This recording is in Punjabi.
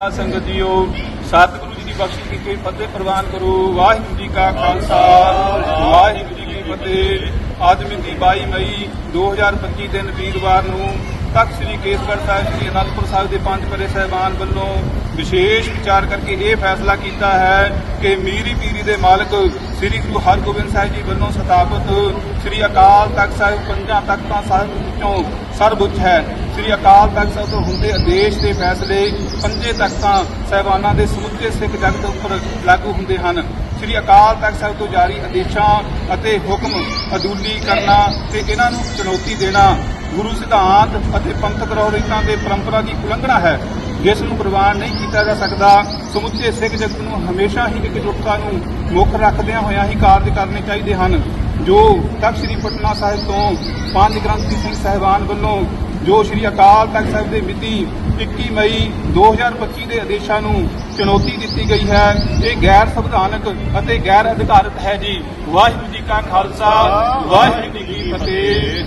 ਸੰਗਤ ਜੀਓ, ਸਤਿਗੁਰੂ ਜੀ ਦੀ ਬਖਸ਼ਿਸ਼ ਕੀਤੀ ਫਤਿਹ ਪ੍ਰਵਾਨ ਕਰੋ। ਵਾਹਿਗੁਰੂ ਜੀ ਕਾ ਖਾਲਸਾ, ਵਾਹਿਗੁਰੂ ਜੀ ਕੀ ਫਤਿਹ। ਅੱਜ ਮਿਤੀ 22 ਮਈ 2025 ਦਿਨ ਵੀਰਵਾਰ ਨੂੰ ਤਖਤ ਸ੍ਰੀ ਕੇਸਗੜ੍ਹ ਸਾਹਿਬ, ਸ੍ਰੀ ਅਨੰਦਪੁਰ ਸਾਹਿਬ ਦੇ ਪੰਜ ਪਰੇ ਸਹਿਬਾਨ ਵੱਲੋਂ ਵਿਸ਼ੇਸ਼ ਵਿਚਾਰ ਕਰਕੇ ਇਹ ਫੈਸਲਾ ਕੀਤਾ ਹੈ ਕਿ ਮੀਰੀ ਪੀਰੀ ਦੇ ਮਾਲਕ ਸ੍ਰੀ ਗੁਰੂ ਹਰਗੋਬਿੰਦ ਸਾਹਿਬ ਜੀ ਵੱਲੋਂ ਸਥਾਪਿਤ ਸ੍ਰੀ ਅਕਾਲ ਤਖਤ ਸਾਹਿਬ ਪੰਜਾਂ ਤਖਤਾਂ ਸਾਹਿਬ ਵਿੱਚੋਂ ਸਰਵਉੱਚ ਹੈ। ਸ੍ਰੀ ਅਕਾਲ ਤਖਤ ਸਾਹਿਬ ਤੋਂ ਹੁੰਦੇ ਆਦੇਸ਼ ਦੇ ਫੈਸਲੇ ਪੰਜੇ ਤਖਤਾਂ ਸਹਿਬਾਨਾਂ ਦੇ ਸਮੁੱਚੇ ਸਿੱਖ ਜਗਤ ਉੱਪਰ ਲਾਗੂ ਹੁੰਦੇ ਹਨ। ਸ੍ਰੀ ਅਕਾਲ ਤਖਤ ਸਾਹਿਬ ਤੋਂ ਜਾਰੀ ਆਦੇਸ਼ਾਂ ਅਤੇ ਹੁਕਮ ਅਦੂਲੀ ਕਰਨਾ ਤੇ ਇਹਨਾਂ ਨੂੰ ਚੁਣੌਤੀ ਦੇਣਾ ਗੁਰੂ ਸਿਧਾਂਤ ਅਤੇ ਪੰਥਕ ਰਹੁ ਦੇ ਪਰੰਪਰਾ ਦੀ ਉਲੰਘਣਾ ਹੈ, ਜਿਸ ਨੂੰ ਪ੍ਰਵਾਨ ਨਹੀਂ ਕੀਤਾ ਜਾ ਸਕਦਾ, ਸਮੁੱਚੇ ਸਿੱਖ ਜਗਤ ਨੂੰ ਹਮੇਸ਼ਾ ਹੀ ਇਕਜੁੱਟਤਾ ਨੂੰ ਮੁੱਖ ਰੱਖਦਿਆਂ ਹੋਇਆਂ ਹੀ ਕਾਰਜ ਕਰਨੇ ਚਾਹੀਦੇ ਹਨ, ਜੋ ਤਖਤ ਸ੍ਰੀ ਪਟਨਾ ਸਾਹਿਬ ਤੋਂ ਪੰਜ ਗ੍ਰੰਥੀ ਸਿੰਘ ਸਾਹਿਬਾਨ ਵੱਲੋਂ, ਜੋ ਸ੍ਰੀ ਅਕਾਲ ਤਖਤ ਸਾਹਿਬ ਦੇ ਮਿਤੀ 21 ਮਈ 2025 ਦੇ ਆਦੇਸ਼ਾਂ ਨੂੰ ਚੁਣੌਤੀ ਦਿੱਤੀ ਗਈ ਹੈ, ਇਹ ਗੈਰ ਸੰਵਿਧਾਨਕ ਅਤੇ ਗੈਰ ਅਧਿਕਾਰਤ ਹੈ ਜੀ। ਵਾਹਿਗੁਰੂ ਜੀ ਕਾ ਖਾਲਸਾ, ਵਾਹਿਗੁਰੂ ਜੀ ਕੀ ਫਤਿਹ।